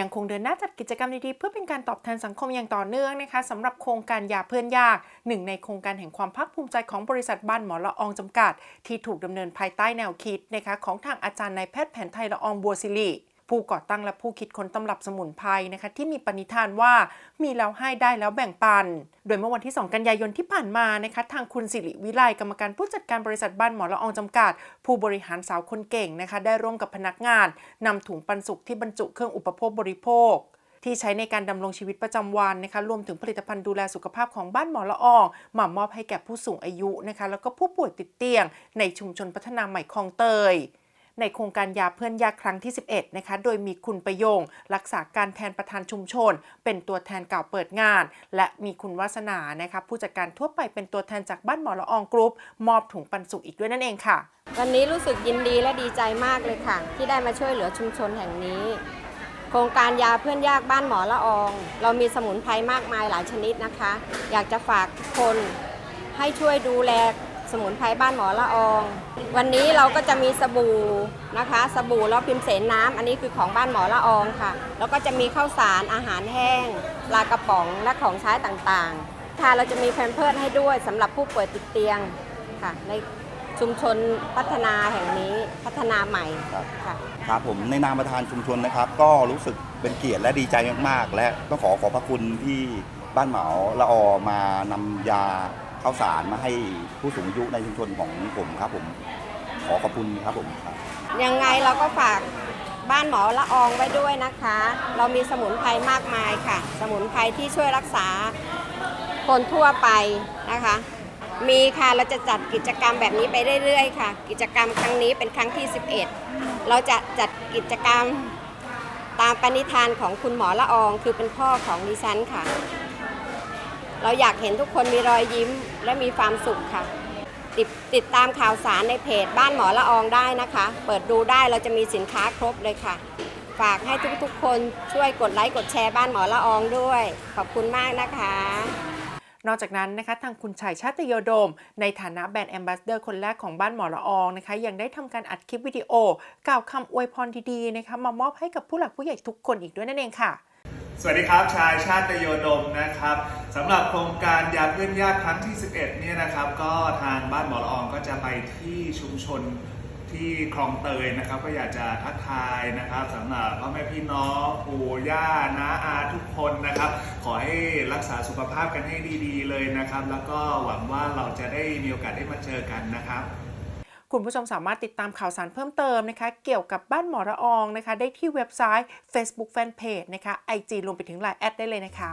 ยังคงเดินหน้าจัดกิจกรรมดีๆ เพื่อเป็นการตอบแทนสังคมอย่างต่อเนื่องนะคะสำหรับโครงการยาเพื่อนยากหนึ่งในโครงการแห่งความภาคภูมิใจของบริษัทบ้านหมอละอองจำกัด ที่ถูกดำเนินภายใต้แนวคิดนะคะของทางอาจารย์นายแพทย์แผนไทยละอองบัวศิริ ผู้ก่อตั้งและผู้คิดค้นตำรับสมุนไพรนะคะ ที่มีปณิธานว่ามีแล้วให้ได้แล้วแบ่งปัน โดยเมื่อวันที่ 2 กันยายนที่ผ่านมานะคะทางคุณสิริวิไลกรรมการผู้จัดการบริษัทบ้านหมอละอองจำกัด ผู้บริหารสาวคนเก่งนะคะ ได้ร่วมกับพนักงานนำถุงปันสุกที่บรรจุเครื่องอุปโภคบริโภคที่ใช้ในการดำรงชีวิตประจำวันนะคะ รวมถึงผลิตภัณฑ์ดูแลสุขภาพของบ้านหมอละอองมามอบให้แก่ผู้สูงอายุนะคะ แล้วก็ผู้ป่วยติดเตียงในชุมชนพัฒนาใหม่คลองเตย ในโครงการยาเพื่อนยาครั้งที่ 11 นะคะ โดยมีคุณประโยง รักษาการแทนประธานชุมชน เป็นตัวแทนเก่าเปิดงาน และมีคุณวาสนานะคะผู้จัดการทั่วไปเป็นตัวแทนจากบ้านหมอละอองกรุ๊ปมอบถุงปันสุกอีกด้วยนั่นเองค่ะ วันนี้รู้สึกยินดีและดีใจมากเลยค่ะ ที่ได้มาช่วยเหลือชุมชนแห่งนี้ โครงการยาเพื่อนยากบ้านหมอละออง เรามีสมุนไพรมากมายหลายชนิดนะคะ อยากจะฝากทุกคนให้ช่วยดูแล สมุนไพรบ้านหมอละออง วันนี้เราก็จะมีสบู่นะคะ สบู่แล้วพิมพ์เสนน้ำอันนี้คือของบ้านหมอละอองค่ะ แล้วก็จะมีข้าวสารอาหารแห้งปลากระป๋องและของใช้ต่างๆ ค่ะเราจะมีแพมเพิร์ดให้ด้วยสำหรับผู้ป่วยติดเตียงค่ะ ในชุมชนพัฒนาแห่งนี้พัฒนาใหม่ครับ ค่ะ ครับผมในนามประธานชุมชนนะครับ ก็รู้สึกเป็นเกียรติและดีใจมากๆ และต้องขอขอบพระคุณที่บ้านเหมาละออมานำยา ข้าวสารมาให้ผู้สูงอายุในชุมชนของผมครับผมขอขอบคุณครับผมครับ ยังไงเราก็ฝากบ้านหมอละอองไว้ด้วยนะคะ เรามีสมุนไพรมากมายค่ะ สมุนไพรที่ช่วยรักษาคนทั่วไปนะคะ มีค่ะเราจะจัดกิจกรรมแบบนี้ไปเรื่อยๆค่ะ กิจกรรมครั้งนี้เป็นครั้งที่ 11 เราจะจัดกิจกรรมตามปณิธานของคุณหมอละออง คือเป็นพ่อของดิฉันค่ะ เราอยากเห็นทุกคนมีรอยยิ้มและมีความสุขค่ะ ติดติดตามข่าวสารในเพจบ้านหมอละอองได้นะคะ เปิดดูได้เราจะมีสินค้าครบเลยค่ะ ฝากให้ทุกๆ คนช่วยกดไลค์กดแชร์บ้านหมอละอองด้วย ขอบคุณมากนะคะนอกจากนั้นนะคะทางคุณชัยชาติโยโดม ในฐานะแบรนด์แอมบาสเดอร์คนแรกของบ้านหมอละอองนะคะยังได้ทำการอัดคลิปวิดีโอกล่าวคำอวยพรดีๆนะคะมามอบให้กับผู้หลักผู้ใหญ่ทุกคนอีกด้วยนั่นเองค่ะ สวัสดีครับชายชาติโยดมนะครับ สำหรับโครงการยาเพื่อนยากครั้งที่ 11 เนี่ยนะครับ ก็ทางบ้านหมอละอองก็จะไปที่ชุมชนที่คลองเตยนะครับ ก็อยากจะทักทายนะครับสำหรับพ่อแม่พี่น้องปู่ย่าน้าอาทุกคนนะครับ ขอให้รักษาสุขภาพกันให้ดีๆ เลยนะครับ แล้วก็หวังว่าเราจะได้มีโอกาสได้มาเจอกันนะครับคุณผู้ชมสามารถติดตามข่าวสารเพิ่มเติมนะคะ เกี่ยวกับบ้านหมอระอองนะคะ ได้ที่เว็บไซต์ Facebook Fanpage นะคะ IG รวมไปถึง Line แอดได้เลยนะคะ